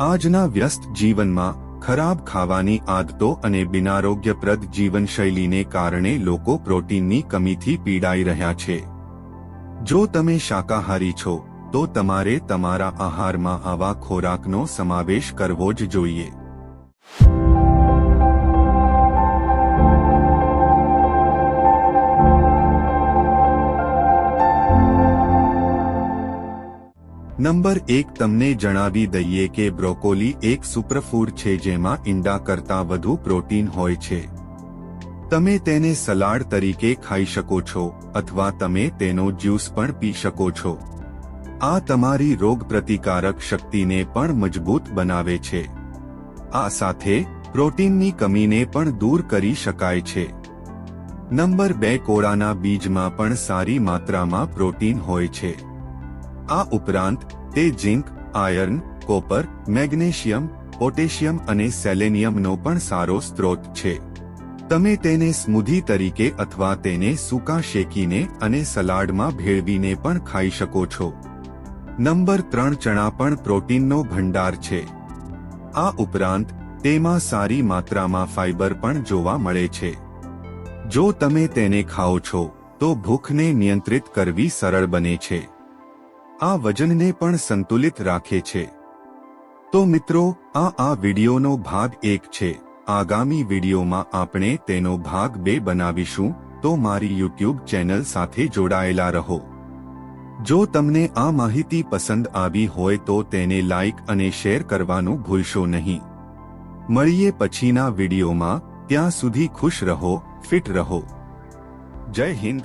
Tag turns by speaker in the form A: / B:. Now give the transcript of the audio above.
A: આજના વ્યસ્ત જીવનમાં ખરાબ ખાવાની આદતો અને બિનારોગ્યપ્રદ જીવનશૈલીને કારણે લોકો પ્રોટીનની કમીથી પીડાઈ રહ્યા છે. જો તમે શાકાહારી છો, તો તમારે તમારા આહારમાં આવા ખોરાકનો સમાવેશ કરવો જ જોઈએ. નંબર એક તમને જણાવી દઈએ કે બ્રોકોલી એક સુપરફૂડ છે જેમાં ઈંડા કરતાં વધુ પ્રોટીન હોય છે. તમે તેને સલાડ તરીકે ખાઈ શકો છો, અથવા તમે તેનો જ્યુસ પણ પી શકો છો. આ તમારી રોગપ્રતિકારક શક્તિને પણ મજબૂત બનાવે છે. આ સાથે, પ્રોટીનની કમીને પણ દૂર કરી શકાય છે. નંબર બે, કોળાના બીજમાં પણ સારી માત્રામાં પ્રોટીન હોય છે. આ ઉપરાંત, તે zinc, iron, copper, magnesium, potassium અને સેલેનિયમનો પણ સારો સ્ત્રોત છે. તમે તેને સ્મૂધી તરીકે અથવા તેને સૂકા શેકીને અને સલાડમાં ભેળવીને પણ ખાઈ શકો છો. નંબર ત્રણ ચણા પણ પ્રોટીનનો ભંડાર છે. આ ઉપરાંત, તેમાં સારી માત્રામાં ફાઇબર પણ જોવા મળે છે. જો તમે તેને ખાઓ છો, તો ભૂખને નિયંત્રિત કરવી સરળ બને છે. આ વજનને પણ સંતુલિત રાખે છે. તો મિત્રો, આ આ વિડિયોનો ભાગ એક છે. આગામી વિડીયોમાં આપણે તેનો ભાગ બે બનાવીશું, તો મારી યુટ્યુબ ચેનલ સાથે જોડાયેલા રહો. જો તમને આ માહિતી પસંદ આવી હોય તો તેને લાઇક અને શેર કરવાનું ભૂલશો નહીં. મળીએ પછીના વિડીયોમાં, ત્યાં સુધી ખુશ રહો, ફિટ રહો. જય હિન્દ.